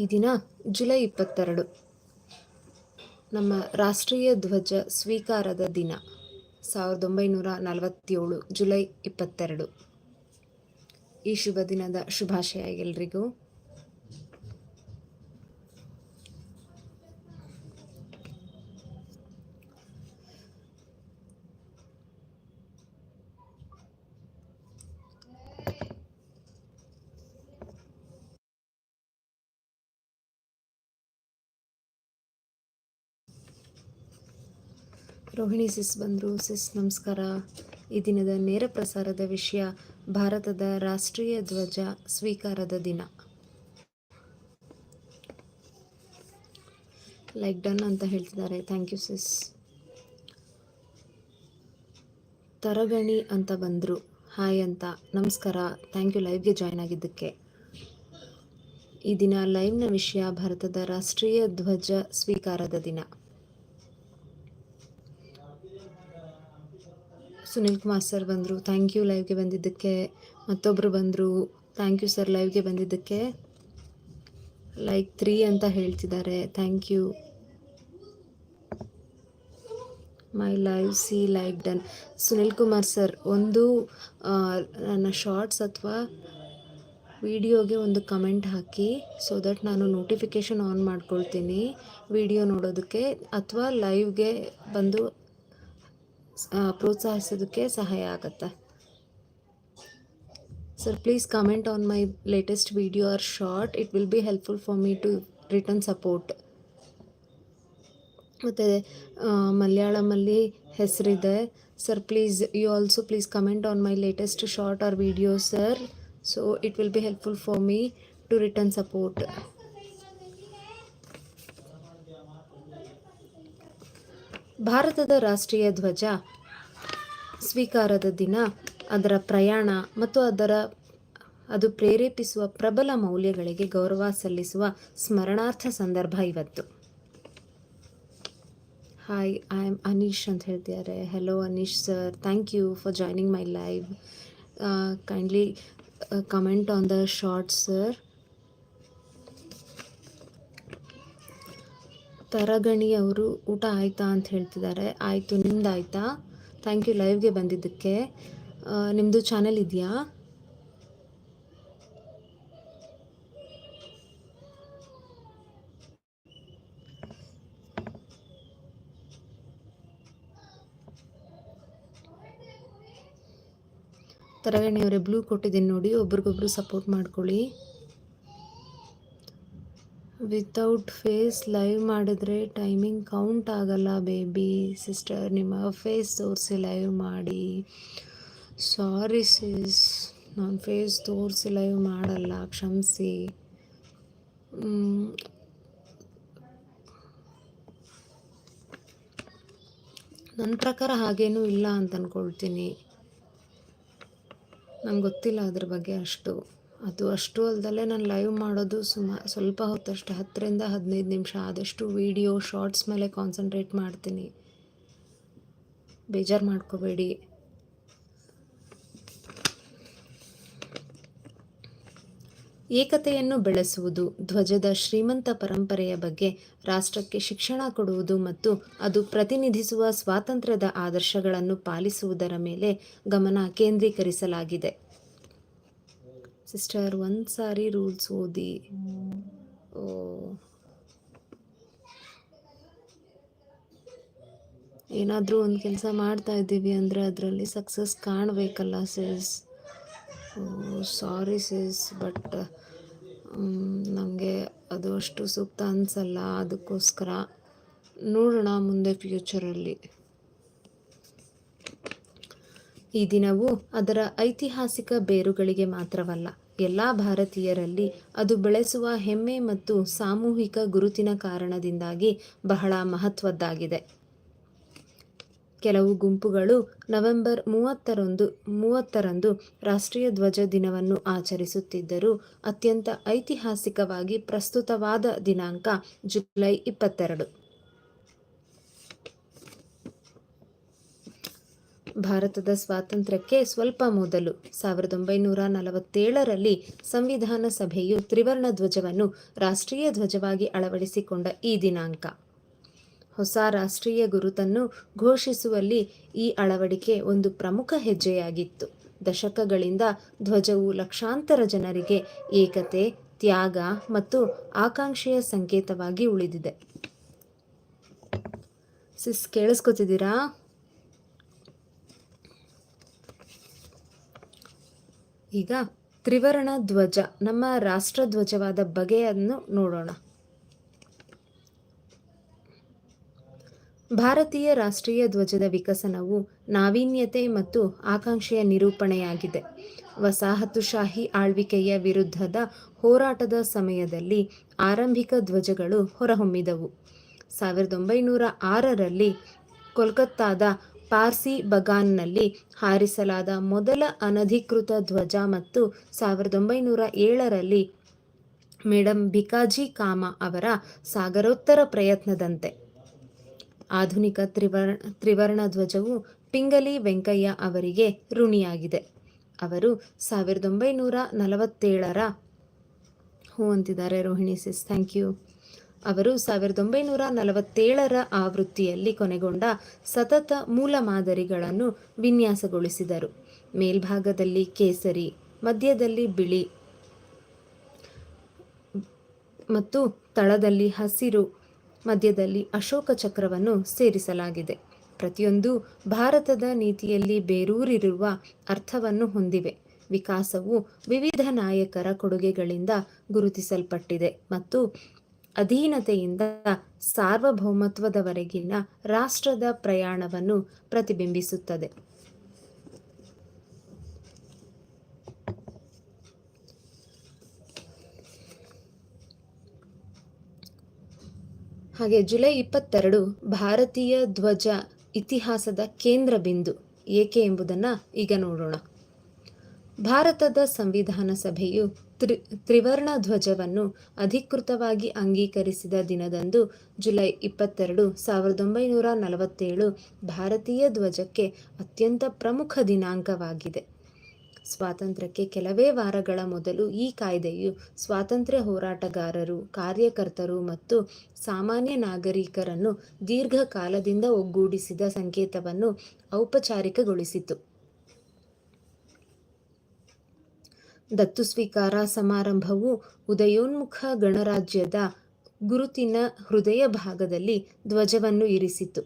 ಈ ದಿನ ಜುಲೈ ಇಪ್ಪತ್ತೆರಡು. ನಮ್ಮ ರಾಷ್ಟ್ರೀಯ ಧ್ವಜ ಸ್ವೀಕಾರದ ದಿನ, ಸಾವಿರದ ಒಂಬೈನೂರ ನಲವತ್ತೇಳು, ಜುಲೈ ಇಪ್ಪತ್ತೆರಡು. ಈ ಶುಭ ದಿನದ ಶುಭಾಶಯ ಎಲ್ರಿಗೂ. ರೋಹಿಣಿ ಸಿಸ್ ಬಂದರು. ಸಿಸ್, ನಮಸ್ಕಾರ. ಈ ದಿನದ ನೇರ ಪ್ರಸಾರದ ವಿಷಯ, ಭಾರತದ ರಾಷ್ಟ್ರೀಯ ಧ್ವಜ ಸ್ವೀಕಾರದ ದಿನ. ಲೈಕ್ ಡನ್ ಅಂತ ಹೇಳ್ತಿದ್ದಾರೆ. ಥ್ಯಾಂಕ್ ಯು ಸಿಸ್ ತರಗಣಿ ಅಂತ ಬಂದರು. ಹಾಯ್ ಅಂತ. ನಮಸ್ಕಾರ. ಥ್ಯಾಂಕ್ ಯು ಲೈವ್ಗೆ ಜಾಯ್ನ್ ಆಗಿದ್ದಕ್ಕೆ. ಈ ದಿನ ಲೈವ್ನ ವಿಷಯ, ಭಾರತದ ರಾಷ್ಟ್ರೀಯ ಧ್ವಜ ಸ್ವೀಕಾರದ ದಿನ. ಸುನಿಲ್ ಕುಮಾರ್ ಸರ್ ಬಂದರು. ಥ್ಯಾಂಕ್ ಯು ಲೈವ್ಗೆ ಬಂದಿದ್ದಕ್ಕೆ. ಮತ್ತೊಬ್ಬರು ಬಂದರು. ಥ್ಯಾಂಕ್ ಯು ಸರ್ ಲೈವ್ಗೆ ಬಂದಿದ್ದಕ್ಕೆ. ಲೈಕ್ ತ್ರೀ ಅಂತ ಹೇಳ್ತಿದ್ದಾರೆ. Thank you my live see like done Sunil Kumar sir ಒಂದು ನನ್ನ ಶಾರ್ಟ್ಸ್ ಅಥವಾ ವಿಡಿಯೋಗೆ ಒಂದು ಕಮೆಂಟ್ ಹಾಕಿ ಸೊ ದಟ್ ನಾನು ನೋಟಿಫಿಕೇಷನ್ ಆನ್ ಮಾಡ್ಕೊಳ್ತೀನಿ. ವಿಡಿಯೋ ನೋಡೋದಕ್ಕೆ ಅಥವಾ ಲೈವ್ಗೆ ಬಂದು ಪ್ರೋತ್ಸಾಹಿಸೋದಕ್ಕೆ ಸಹಾಯ ಆಗುತ್ತೆ. Sir please comment on my latest video or short it will be helpful for me to return support ಮತ್ತು ಮಲಯಾಳಮಲ್ಲಿ ಹೆಸರಿದೆ. Sir please you also please comment on my latest short or video sir so it will be helpful for me to return support ಭಾರತದ ರಾಷ್ಟ್ರೀಯ ಧ್ವಜ ಸ್ವೀಕಾರದ ದಿನ, ಅದರ ಪ್ರಯಾಣ ಮತ್ತು ಅದರ, ಅದು ಪ್ರೇರೇಪಿಸುವ ಪ್ರಬಲ ಮೌಲ್ಯಗಳಿಗೆ ಗೌರವ ಸಲ್ಲಿಸುವ ಸ್ಮರಣಾರ್ಥ ಸಂದರ್ಭ ಇವತ್ತು. ಹಾಯ್ ಐ ಆಮ್ ಅನೀಶ್ ಅಂತ ಹೇಳ್ತಿದ್ದಾರೆ. Hello Anish sir thank you for joining my live kindly comment on the short sir ತರಗಣಿ ಅವರು ಊಟ ಆಯ್ತಾ ಅಂತ ಹೇಳ್ತಿದ್ದಾರೆ. ಆಯಿತು ನಿಮ್ದು ಆಯಿತಾ ಥ್ಯಾಂಕ್ ಯು ಲೈವ್ಗೆ ಬಂದಿದ್ದಕ್ಕೆ. ನಿಮ್ಮದು ಚಾನೆಲ್ ಇದೆಯಾ? ತರಗಣಿಯವರೇ ಬ್ಲೂ ಕೊಟ್ಟಿದ್ದೀನಿ ನೋಡಿ, ಒಬ್ರಿಗೊಬ್ರು ಸಪೋರ್ಟ್ ಮಾಡ್ಕೊಳ್ಳಿ. ವಿತೌಟ್ ಫೇಸ್ ಲೈವ್ ಮಾಡಿದ್ರೆ ಟೈಮಿಂಗ್ ಕೌಂಟ್ ಆಗಲ್ಲ ಬೇಬಿ ಸಿಸ್ಟರ್ ನಿಮ್ಮ ಫೇಸ್ ತೋರಿಸಿ ಲೈವ್ ಮಾಡಿ. ಸಾರಿ ಸಿಸ್ ನಾನು ಫೇಸ್ ತೋರಿಸಿ ಲೈವ್ ಮಾಡಲ್ಲ, ಕ್ಷಮಿಸಿ. ನನ್ನ ಪ್ರಕಾರ ಹಾಗೇನೂ ಇಲ್ಲ ಅಂತ ಅಂದ್ಕೊಳ್ತೀನಿ ನಂಗೆ ಗೊತ್ತಿಲ್ಲ ಅದ್ರ ಬಗ್ಗೆ ಅಷ್ಟು. ಅದು ಅಷ್ಟು ಅಲ್ಲದಲ್ಲೇ ನಾನು ಲೈವ್ ಮಾಡೋದು ಸುಮಾ, ಸ್ವಲ್ಪ ಹೊತ್ತಷ್ಟು, ಹತ್ತರಿಂದ ಹದಿನೈದು ನಿಮಿಷ ಆದಷ್ಟು ವಿಡಿಯೋ ಶಾರ್ಟ್ಸ್ ಮೇಲೆ ಕಾನ್ಸಂಟ್ರೇಟ್ ಮಾಡ್ತೀನಿ. ಬೇಜಾರು ಮಾಡ್ಕೋಬೇಡಿ. ಏಕತೆಯನ್ನು ಬೆಳೆಸುವುದು, ಧ್ವಜದ ಶ್ರೀಮಂತ ಪರಂಪರೆಯ ಬಗ್ಗೆ ರಾಷ್ಟ್ರಕ್ಕೆ ಶಿಕ್ಷಣ ಕೊಡುವುದು ಮತ್ತು ಅದು ಪ್ರತಿನಿಧಿಸುವ ಸ್ವಾತಂತ್ರ್ಯದ ಆದರ್ಶಗಳನ್ನು ಪಾಲಿಸುವುದರ ಮೇಲೆ ಗಮನ ಕೇಂದ್ರೀಕರಿಸಲಾಗಿದೆ. ಸಿಸ್ಟರ್ ಒಂದು ಸಾರಿ ರೂಲ್ಸ್ ಓದಿ. ಓ. ಏನಾದರೂ ಒಂದು ಕೆಲಸ ಮಾಡ್ತಾ ಇದ್ದೀವಿ ಅಂದರೆ ಅದರಲ್ಲಿ success ಕಾಣಬೇಕಲ್ಲ Sis sorry Sis but ನಮಗೆ ಅದು ಅಷ್ಟು ಸೂಕ್ತ ಅನಿಸಲ್ಲ. ಅದಕ್ಕೋಸ್ಕರ ನೋಡೋಣ ಮುಂದೆ ಫ್ಯೂಚರಲ್ಲಿ ಈ ದಿನವು ಅದರ ಐತಿಹಾಸಿಕ ಬೇರುಗಳಿಗೆ ಮಾತ್ರವಲ್ಲ, ಎಲ್ಲ ಭಾರತೀಯರಲ್ಲಿ ಅದು ಬೆಳೆಸುವ ಹೆಮ್ಮೆ ಮತ್ತು ಸಾಮೂಹಿಕ ಗುರುತಿನ ಕಾರಣದಿಂದಾಗಿ ಬಹಳ ಮಹತ್ವದ್ದಾಗಿದೆ. ಕೆಲವು ಗುಂಪುಗಳು ನವೆಂಬರ್ ಮೂವತ್ತರಂದು ಮೂವತ್ತರಂದು ರಾಷ್ಟ್ರೀಯ ಧ್ವಜ ದಿನವನ್ನು ಆಚರಿಸುತ್ತಿದ್ದರೂ ಅತ್ಯಂತ ಐತಿಹಾಸಿಕವಾಗಿ ಪ್ರಸ್ತುತವಾದ ದಿನಾಂಕ ಜುಲೈ ಇಪ್ಪತ್ತೆರಡು. ಭಾರತದ ಸ್ವಾತಂತ್ರ್ಯಕ್ಕೆ ಸ್ವಲ್ಪ ಮೊದಲು ಸಾವಿರದ ಒಂಬೈನೂರ ನಲವತ್ತೇಳರಲ್ಲಿ ಸಂವಿಧಾನ ಸಭೆಯು ತ್ರಿವರ್ಣ ಧ್ವಜವನ್ನು ರಾಷ್ಟ್ರೀಯ ಧ್ವಜವಾಗಿ ಅಳವಡಿಸಿಕೊಂಡ ಈ ದಿನಾಂಕ. ಹೊಸ ರಾಷ್ಟ್ರೀಯ ಗುರುತನ್ನು ಘೋಷಿಸುವಲ್ಲಿ ಈ ಅಳವಡಿಕೆ ಒಂದು ಪ್ರಮುಖ ಹೆಜ್ಜೆಯಾಗಿತ್ತು. ದಶಕಗಳಿಂದ ಧ್ವಜವು ಲಕ್ಷಾಂತರ ಜನರಿಗೆ ಏಕತೆ, ತ್ಯಾಗ ಮತ್ತು ಆಕಾಂಕ್ಷೆಯ ಸಂಕೇತವಾಗಿ ಉಳಿದಿದೆ. ಸಿಸ್, ಕೇಳಿಸ್ಕೊತಿದ್ದೀರಾ? ಈಗ ತ್ರಿವರ್ಣ ಧ್ವಜ, ನಮ್ಮ ರಾಷ್ಟ್ರ ಧ್ವಜವಾದ ಬಗೆಯನ್ನು ನೋಡೋಣ. ಭಾರತೀಯ ರಾಷ್ಟ್ರೀಯ ಧ್ವಜದ ವಿಕಸನವು ನಾವೀನ್ಯತೆ ಮತ್ತು ಆಕಾಂಕ್ಷೆಯ ನಿರೂಪಣೆಯಾಗಿದೆ. ವಸಾಹತುಶಾಹಿ ಆಳ್ವಿಕೆಯ ವಿರುದ್ಧದ ಹೋರಾಟದ ಸಮಯದಲ್ಲಿ ಆರಂಭಿಕ ಧ್ವಜಗಳು ಹೊರಹೊಮ್ಮಿದವು. ಸಾವಿರದ ಒಂಬೈನೂರ ಆರರಲ್ಲಿ ಕೋಲ್ಕತ್ತಾದ ಪಾರ್ಸಿ ಬಗಾನ್ನಲ್ಲಿ ಹಾರಿಸಲಾದ ಮೊದಲ ಅನಧಿಕೃತ ಧ್ವಜ ಮತ್ತು ಸಾವಿರದ ಒಂಬೈನೂರ ಏಳರಲ್ಲಿ ಮೇಡಮ್ ಭಿಕಾಜಿ ಕಾಮ ಅವರ ಸಾಗರೋತ್ತರ ಪ್ರಯತ್ನದಂತೆ. ಆಧುನಿಕ ತ್ರಿವರ್ಣ ತ್ರಿವರ್ಣ ಧ್ವಜವು ಪಿಂಗಲಿ ವೆಂಕಯ್ಯ ಅವರಿಗೆ ಋಣಿಯಾಗಿದೆ. ಅವರು ಸಾವಿರದ ಒಂಬೈನೂರ ನಲವತ್ತೇಳರ ಹೂ ಅಂತಿದ್ದಾರೆ ರೋಹಿಣಿ ಸಿಸ್, ಥ್ಯಾಂಕ್ ಯು. ಅವರು ಸಾವಿರದ ಒಂಬೈನೂರ ನಲವತ್ತೇಳರ ಆವೃತ್ತಿಯಲ್ಲಿ ಕೊನೆಗೊಂಡ ಸತತ ಮೂಲ ಮಾದರಿಗಳನ್ನು ವಿನ್ಯಾಸಗೊಳಿಸಿದರು. ಮೇಲ್ಭಾಗದಲ್ಲಿ ಕೇಸರಿ, ಮಧ್ಯದಲ್ಲಿ ಬಿಳಿ ಮತ್ತು ತಳದಲ್ಲಿ ಹಸಿರು, ಮಧ್ಯದಲ್ಲಿ ಅಶೋಕ ಚಕ್ರವನ್ನು ಸೇರಿಸಲಾಗಿದೆ. ಪ್ರತಿಯೊಂದು ಭಾರತದ ನೀತಿಯಲ್ಲಿ ಬೇರೂರಿರುವ ಅರ್ಥವನ್ನು ಹೊಂದಿವೆ. ವಿಕಾಸವು ವಿವಿಧ ನಾಯಕರ ಕೊಡುಗೆಗಳಿಂದ ಗುರುತಿಸಲ್ಪಟ್ಟಿದೆ ಮತ್ತು ಅಧೀನತೆಯಿಂದ ಸಾರ್ವಭೌಮತ್ವದವರೆಗಿನ ರಾಷ್ಟ್ರದ ಪ್ರಯಾಣವನ್ನು ಪ್ರತಿಬಿಂಬಿಸುತ್ತದೆ. ಹಾಗೆ ಜುಲೈ ಇಪ್ಪತ್ತೆರಡು ಭಾರತೀಯ ಧ್ವಜ ಇತಿಹಾಸದ ಕೇಂದ್ರ ಬಿಂದು ಏಕೆ ಎಂಬುದನ್ನು ಈಗ ನೋಡೋಣ. ಭಾರತದ ಸಂವಿಧಾನ ಸಭೆಯು ತ್ರಿ ತ್ರಿವರ್ಣ ಧ್ವಜವನ್ನು ಅಧಿಕೃತವಾಗಿ ಅಂಗೀಕರಿಸಿದ ದಿನದಂದು ಜುಲೈ ಇಪ್ಪತ್ತೆರಡು, ಸಾವಿರದ ಒಂಬೈನೂರ ನಲವತ್ತೇಳು ಭಾರತೀಯ ಧ್ವಜಕ್ಕೆ ಅತ್ಯಂತ ಪ್ರಮುಖ ದಿನಾಂಕವಾಗಿದೆ. ಸ್ವಾತಂತ್ರ್ಯಕ್ಕೆ ಕೆಲವೇ ವಾರಗಳ ಮೊದಲು ಈ ಕಾಯ್ದೆಯು ಸ್ವಾತಂತ್ರ್ಯ ಹೋರಾಟಗಾರರು, ಕಾರ್ಯಕರ್ತರು ಮತ್ತು ಸಾಮಾನ್ಯ ನಾಗರಿಕರನ್ನು ದೀರ್ಘಕಾಲದಿಂದ ಒಗ್ಗೂಡಿಸಿದ ಸಂಕೇತವನ್ನು ಔಪಚಾರಿಕಗೊಳಿಸಿತು. ದತ್ತು ಸ್ವೀಕಾರ ಸಮಾರಂಭವು ಉದಯೋನ್ಮುಖ ಗಣರಾಜ್ಯದ ಗುರುತಿನ ಹೃದಯ ಭಾಗದಲ್ಲಿ ಧ್ವಜವನ್ನು ಇರಿಸಿತು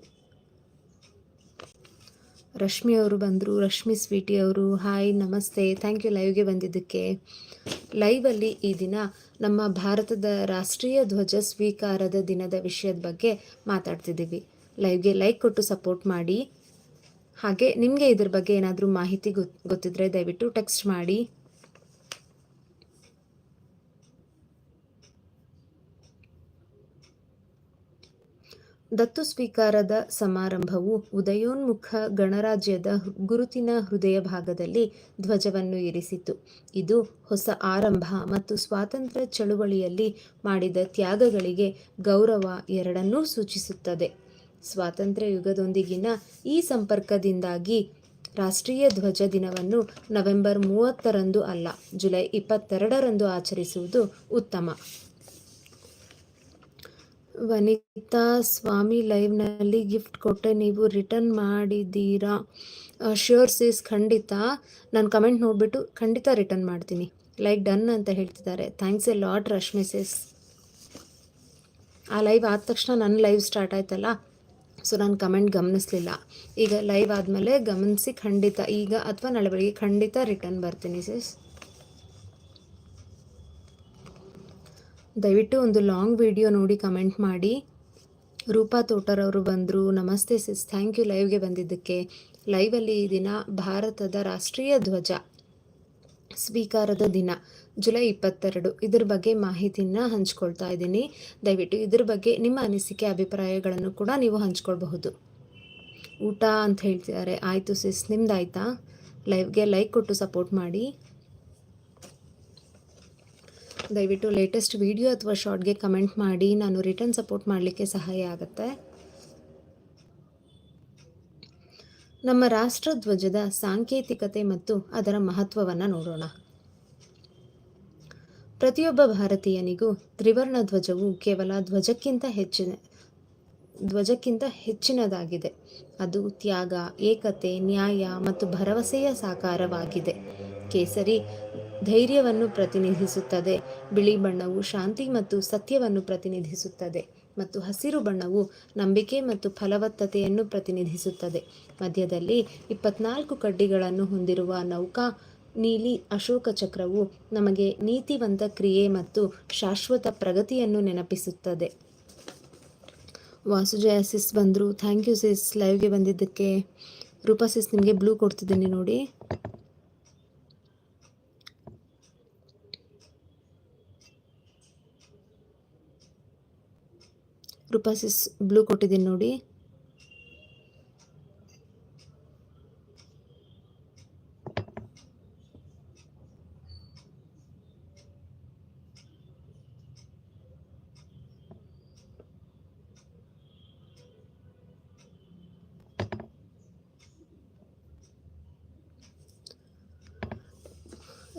ರಶ್ಮಿ ಅವರು ಬಂದರು. ರಶ್ಮಿ ಸ್ವೀಟಿ ಅವರು, ಹಾಯ್, ನಮಸ್ತೆ. ಥ್ಯಾಂಕ್ ಯು ಲೈವ್ಗೆ ಬಂದಿದ್ದಕ್ಕೆ. ಲೈವಲ್ಲಿ ಈ ದಿನ ನಮ್ಮ ಭಾರತದ ರಾಷ್ಟ್ರೀಯ ಧ್ವಜ ಸ್ವೀಕಾರದ ದಿನದ ವಿಷಯದ ಬಗ್ಗೆ ಮಾತಾಡ್ತಿದ್ದೀವಿ. ಲೈವ್ಗೆ ಲೈಕ್ ಕೊಟ್ಟು ಸಪೋರ್ಟ್ ಮಾಡಿ. ಹಾಗೆ ನಿಮಗೆ ಇದ್ರ ಬಗ್ಗೆ ಏನಾದರೂ ಮಾಹಿತಿ ಗೊತ್, ಗೊತ್ತಿದ್ರೆ ದಯವಿಟ್ಟು ಟೆಕ್ಸ್ಟ್ ಮಾಡಿ. ದತ್ತು ಸ್ವೀಕಾರದ ಸಮಾರಂಭವು ಉದಯೋನ್ಮುಖ ಗಣರಾಜ್ಯದ ಗುರುತಿನ ಹೃದಯ ಭಾಗದಲ್ಲಿ ಧ್ವಜವನ್ನು ಇರಿಸಿತು. ಇದು ಹೊಸ ಆರಂಭ ಮತ್ತು ಸ್ವಾತಂತ್ರ್ಯ ಚಳುವಳಿಯಲ್ಲಿ ಮಾಡಿದ ತ್ಯಾಗಗಳಿಗೆ ಗೌರವ ಎರಡನ್ನೂ ಸೂಚಿಸುತ್ತದೆ. ಸ್ವಾತಂತ್ರ್ಯ ಯುಗದೊಂದಿಗಿನ ಈ ಸಂಪರ್ಕದಿಂದಾಗಿ ರಾಷ್ಟ್ರೀಯ ಧ್ವಜ ದಿನವನ್ನು ನವೆಂಬರ್ ಮೂವತ್ತರಂದು ಅಲ್ಲ, ಜುಲೈ ಇಪ್ಪತ್ತೆರಡರಂದು ಆಚರಿಸುವುದು ಉತ್ತಮ. ವನಿತಾ ಸ್ವಾಮಿ ಲೈವ್ನಲ್ಲಿ ಗಿಫ್ಟ್ ಕೊಟ್ಟೆ, ನೀವು ರಿಟರ್ನ್ ಮಾಡಿದ್ದೀರಾ? ಶ್ಯೂರ್ ಸೀಸ್ ಖಂಡಿತ. ನಾನು ಕಮೆಂಟ್ ನೋಡಿಬಿಟ್ಟು ಖಂಡಿತ ರಿಟರ್ನ್ ಮಾಡ್ತೀನಿ. ಲೈಕ್ ಡನ್ ಅಂತ ಹೇಳ್ತಿದ್ದಾರೆ. Thanks a lot Rashmi sis ಆ ಲೈವ್ ಆದ ತಕ್ಷಣ ನನ್ನ ಲೈವ್ ಸ್ಟಾರ್ಟ್ ಆಯ್ತಲ್ಲ? ಸೊ ನಾನು ಕಮೆಂಟ್ ಗಮನಿಸಲಿಲ್ಲ. ಈಗ ಲೈವ್ ಆದಮೇಲೆ ಗಮನಿಸಿ ಖಂಡಿತ, ಈಗ ಅಥವಾ ನಾಳೆ ಬೆಳಿಗ್ಗೆ ಖಂಡಿತ ರಿಟರ್ನ್ ಬರ್ತೀನಿ ಸಿಸ್ ದಯವಿಟ್ಟು ಒಂದು ಲಾಂಗ್ ವಿಡಿಯೋ ನೋಡಿ ಕಮೆಂಟ್ ಮಾಡಿ. ರೂಪಾ ತೋಟರವರು ಬಂದರು, ನಮಸ್ತೆ ಸಿಸ್, ಥ್ಯಾಂಕ್ ಯು ಲೈವ್ಗೆ ಬಂದಿದ್ದಕ್ಕೆ. ಲೈವಲ್ಲಿ ಈ ದಿನ ಭಾರತದ ರಾಷ್ಟ್ರೀಯ ಧ್ವಜ ಸ್ವೀಕಾರದ ದಿನ, ಜುಲೈ ಇಪ್ಪತ್ತೆರಡು. ಇದ್ರ ಬಗ್ಗೆ ಮಾಹಿತಿನ ಹಂಚ್ಕೊಳ್ತಾ ಇದ್ದೀನಿ. ದಯವಿಟ್ಟು ಇದ್ರ ಬಗ್ಗೆ ನಿಮ್ಮ ಅನಿಸಿಕೆ, ಅಭಿಪ್ರಾಯಗಳನ್ನು ಕೂಡ ನೀವು ಹಂಚ್ಕೊಳ್ಬಹುದು. ಊಟ ಅಂತ ಹೇಳ್ತಿದ್ದಾರೆ. ಆಯಿತು ಸಿಸ್, ನಿಮ್ದಾಯ್ತಾ? ಲೈವ್ಗೆ ಲೈಕ್ ಕೊಟ್ಟು ಸಪೋರ್ಟ್ ಮಾಡಿ. ದಯವಿಟ್ಟು ಲೇಟೆಸ್ಟ್ ವಿಡಿಯೋ ಅಥವಾ ಶಾರ್ಟ್ಗೆ ಕಮೆಂಟ್ ಮಾಡಿ. ನಾನು ರಿಟರ್ನ್ ಸಪೋರ್ಟ್ ಮಾಡಲಿಕ್ಕೆ ಸಹಾಯ ಆಗುತ್ತೆ. ನಮ್ಮ ರಾಷ್ಟ್ರಧ್ವಜದ ಸಾಂಕೇತಿಕತೆ ಮತ್ತು ಅದರ ಮಹತ್ವವನ್ನು ನೋಡೋಣ. ಪ್ರತಿಯೊಬ್ಬ ಭಾರತೀಯನಿಗೂ ತ್ರಿವರ್ಣ ಧ್ವಜವು ಕೇವಲ ಧ್ವಜಕ್ಕಿಂತ ಹೆಚ್ಚಿನ, ಧ್ವಜಕ್ಕಿಂತ ಹೆಚ್ಚಿನದಾಗಿದೆ. ಅದು ತ್ಯಾಗ, ಏಕತೆ, ನ್ಯಾಯ ಮತ್ತು ಭರವಸೆಯ ಸಾಕಾರವಾಗಿದೆ. ಕೇಸರಿ ಧೈರ್ಯವನ್ನು ಪ್ರತಿನಿಧಿಸುತ್ತದೆ. ಬಿಳಿ ಬಣ್ಣವು ಶಾಂತಿ ಮತ್ತು ಸತ್ಯವನ್ನು ಪ್ರತಿನಿಧಿಸುತ್ತದೆ ಮತ್ತು ಹಸಿರು ಬಣ್ಣವು ನಂಬಿಕೆ ಮತ್ತು ಫಲವತ್ತತೆಯನ್ನು ಪ್ರತಿನಿಧಿಸುತ್ತದೆ. ಮಧ್ಯದಲ್ಲಿ ಇಪ್ಪತ್ನಾಲ್ಕು ಕಡ್ಡಿಗಳನ್ನು ಹೊಂದಿರುವ ನೌಕಾ, ನೀಲಿ ಅಶೋಕ ಚಕ್ರವು ನಮಗೆ ನೀತಿವಂತ ಕ್ರಿಯೆ ಮತ್ತು ಶಾಶ್ವತ ಪ್ರಗತಿಯನ್ನು ನೆನಪಿಸುತ್ತದೆ. ವಾಸುಜಯ ಸಿಸ್ ಬಂದರು. ಥ್ಯಾಂಕ್ ಯು ಸಿಸ್ ಲೈವ್ಗೆ ಬಂದಿದ್ದಕ್ಕೆ. ರೂಪಾ ಸಿಸ್, ನಿಮಗೆ ಬ್ಲೂ ಕೊಡ್ತಿದ್ದೀನಿ ನೋಡಿ. ರೂಪಾ ಸಿಸ್ ಬ್ಲೂ ಕೊಟ್ಟಿದ್ದೀನಿ ನೋಡಿ.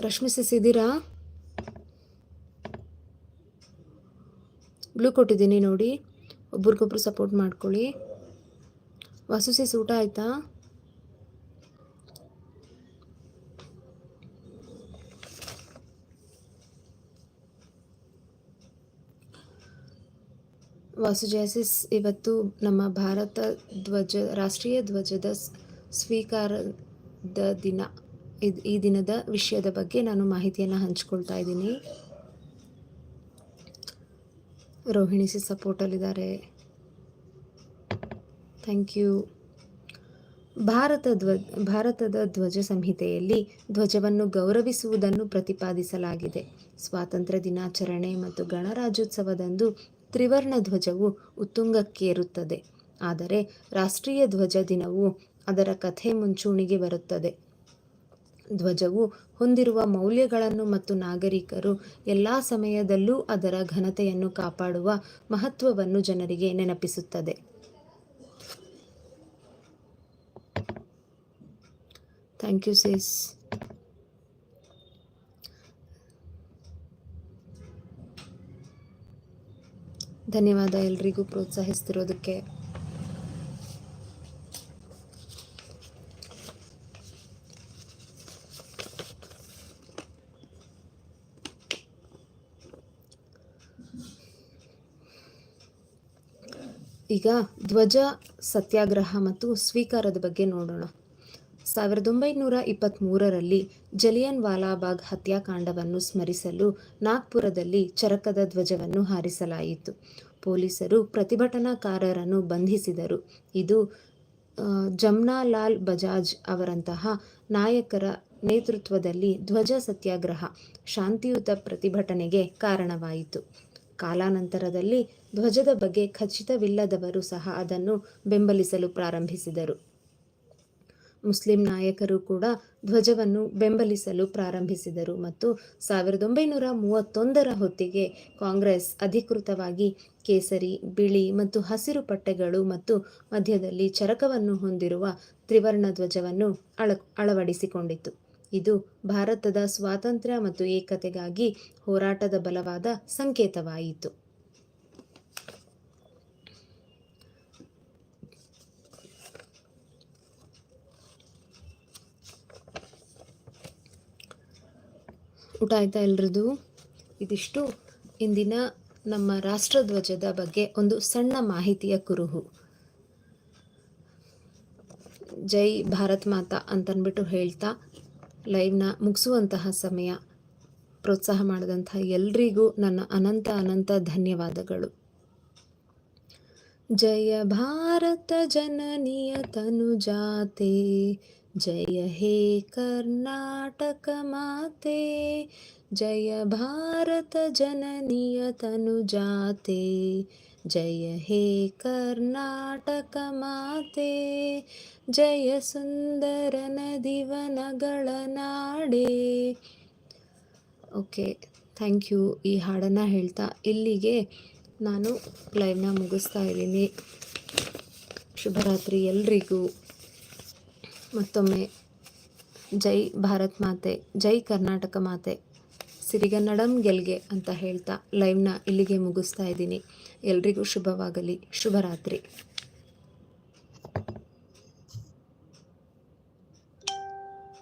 ರಶ್ಮಿ ಸಿಸ್ ಇದ್ದೀರಾ? ಬ್ಲೂ ಕೊಟ್ಟಿದ್ದೀನಿ ನೋಡಿ. ಒಬ್ರಿಗೊಬ್ರು ಸಪೋರ್ಟ್ ಮಾಡ್ಕೊಳ್ಳಿ. ವಾಸು ಸಿಸ್ ಊಟ ಆಯಿತಾ? ವಾಸು ಜಯಸಿಸ್ ಇವತ್ತು ನಮ್ಮ ಭಾರತ ಧ್ವಜ, ರಾಷ್ಟ್ರೀಯ ಧ್ವಜದ ಸ್ವೀಕಾರದ ದಿನ. ಇದು, ಈ ದಿನದ ವಿಷಯದ ಬಗ್ಗೆ ನಾನು ಮಾಹಿತಿಯನ್ನು ಹಂಚ್ಕೊಳ್ತಾ ಇದ್ದೀನಿ. ರೋಹಿಣಿ ಸಿ ಸಪೋರ್ಟಲ್ಲಿದ್ದಾರೆ ಥ್ಯಾಂಕ್ ಯು. ಭಾರತ ಧ್ವ ಭಾರತದ ಧ್ವಜ ಸಂಹಿತೆಯಲ್ಲಿ ಧ್ವಜವನ್ನು ಗೌರವಿಸುವುದನ್ನು ಪ್ರತಿಪಾದಿಸಲಾಗಿದೆ. ಸ್ವಾತಂತ್ರ್ಯ ದಿನಾಚರಣೆ ಮತ್ತು ಗಣರಾಜ್ಯೋತ್ಸವದಂದು ತ್ರಿವರ್ಣ ಧ್ವಜವು ಉತ್ತುಂಗಕ್ಕೇರುತ್ತದೆ. ಆದರೆ ರಾಷ್ಟ್ರೀಯ ಧ್ವಜ ದಿನವು ಅದರ ಕಥೆ ಮುಂಚೂಣಿಗೆ ಬರುತ್ತದೆ. ಧ್ವಜವು ಹೊಂದಿರುವ ಮೌಲ್ಯಗಳನ್ನು ಮತ್ತು ನಾಗರಿಕರು ಎಲ್ಲ ಸಮಯದಲ್ಲೂ ಅದರ ಘನತೆಯನ್ನು ಕಾಪಾಡುವ ಮಹತ್ವವನ್ನು ಜನರಿಗೆ ನೆನಪಿಸುತ್ತದೆ. ಥ್ಯಾಂಕ್ ಯು ಸಿಸ್ ಧನ್ಯವಾದ ಎಲ್ರಿಗೂ ಪ್ರೋತ್ಸಾಹಿಸ್ತಿರೋದಕ್ಕೆ. ಈಗ ಧ್ವಜ ಸತ್ಯಾಗ್ರಹ ಮತ್ತು ಸ್ವೀಕಾರದ ಬಗ್ಗೆ ನೋಡೋಣ. ಸಾವಿರದ ಒಂಬೈನೂರ ಇಪ್ಪತ್ತ್ಮೂರರಲ್ಲಿ ಜಲಿಯನ್ ವಾಲಾಬಾಗ್ ಹತ್ಯಾಕಾಂಡವನ್ನು ಸ್ಮರಿಸಲು ನಾಗ್ಪುರದಲ್ಲಿ ಚರಕದ ಧ್ವಜವನ್ನು ಹಾರಿಸಲಾಯಿತು. ಪೊಲೀಸರು ಪ್ರತಿಭಟನಾಕಾರರನ್ನು ಬಂಧಿಸಿದರು. ಇದು ಜಮ್ನಾಲಾಲ್ ಬಜಾಜ್ ಅವರಂತಹ ನಾಯಕರ ನೇತೃತ್ವದಲ್ಲಿ ಧ್ವಜ ಸತ್ಯಾಗ್ರಹ, ಶಾಂತಿಯುತ ಪ್ರತಿಭಟನೆಗೆ ಕಾರಣವಾಯಿತು. ಕಾಲಾನಂತರದಲ್ಲಿ ಧ್ವಜದ ಬಗ್ಗೆ ಖಚಿತವಿಲ್ಲದವರು ಸಹ ಅದನ್ನು ಬೆಂಬಲಿಸಲು ಪ್ರಾರಂಭಿಸಿದರು. ಮುಸ್ಲಿಂ ನಾಯಕರು ಕೂಡ ಧ್ವಜವನ್ನು ಬೆಂಬಲಿಸಲು ಪ್ರಾರಂಭಿಸಿದರು ಮತ್ತು ಸಾವಿರದ ಒಂಬೈನೂರ ಮೂವತ್ತೊಂದರ ಹೊತ್ತಿಗೆ ಕಾಂಗ್ರೆಸ್ ಅಧಿಕೃತವಾಗಿ ಕೇಸರಿ, ಬಿಳಿ ಮತ್ತು ಹಸಿರು ಪಟ್ಟೆಗಳು ಮತ್ತು ಮಧ್ಯದಲ್ಲಿ ಚರಕವನ್ನು ಹೊಂದಿರುವ ತ್ರಿವರ್ಣ ಧ್ವಜವನ್ನು ಅಳ ಅಳವಡಿಸಿಕೊಂಡಿತು ಇದು ಭಾರತದ ಸ್ವಾತಂತ್ರ್ಯ ಮತ್ತು ಏಕತೆಗಾಗಿ ಹೋರಾಟದ ಬಲವಾದ ಸಂಕೇತವಾಯಿತು. ಊಟ ಆಯ್ತಾ ಎಲ್ರದು ಇದಿಷ್ಟು. ಇಂದಿನ ನಮ್ಮ ರಾಷ್ಟ್ರಧ್ವಜದ ಬಗ್ಗೆ ಒಂದು ಸಣ್ಣ ಮಾಹಿತಿಯ ಕುರುಹು. ಜೈ ಭಾರತ್ ಮಾತಾ ಅಂತನ್ಬಿಟ್ಟು ಹೇಳ್ತಾ ಲೈವ್ನ ಮುಗಿಸುವಂತಹ ಸಮಯ. ಪ್ರೋತ್ಸಾಹ ಮಾಡಿದಂತಹ ಎಲ್ರಿಗೂ ನನ್ನ ಅನಂತ ಅನಂತ ಧನ್ಯವಾದಗಳು. ಜಯ ಭಾರತ ಜನನಿಯ ತನುಜಾತೆ ಜಯ ಹೇ ಕರ್ನಾಟಕ ಮಾತೆ, ಜಯ ಭಾರತ ಜನನಿಯ ತನುಜಾತೆ ಜಯ ಹೇ ಕರ್ನಾಟಕ ಮಾತೆ, ಜಯ ಸುಂದರ ನದಿವನಗಳ ನಾಡೆ. ಓಕೆ, ಥ್ಯಾಂಕ್ ಯು ಈ ಹಾಡನ್ನು ಹೇಳ್ತಾ. ಇಲ್ಲಿಗೆ ನಾನು ಲೈವ್ನ ಮುಗಿಸ್ತಾ ಇದ್ದೀನಿ. ಶುಭರಾತ್ರಿ ಎಲ್ರಿಗೂ. ಮತ್ತೊಮ್ಮೆ ಜೈ ಭಾರತ್ ಮಾತೆ, ಜೈ ಕರ್ನಾಟಕ ಮಾತೆ. ಸಿರಿಗನ್ನಡಂ ಗೆಲ್ಗೆ ಅಂತ ಹೇಳ್ತಾ ಲೈವ್ನ ಇಲ್ಲಿಗೆ ಮುಗಿಸ್ತಾ ಇದ್ದೀನಿ. ಎಲ್ರಿಗೂ ಶುಭವಾಗಲಿ, ಶುಭರಾತ್ರಿ.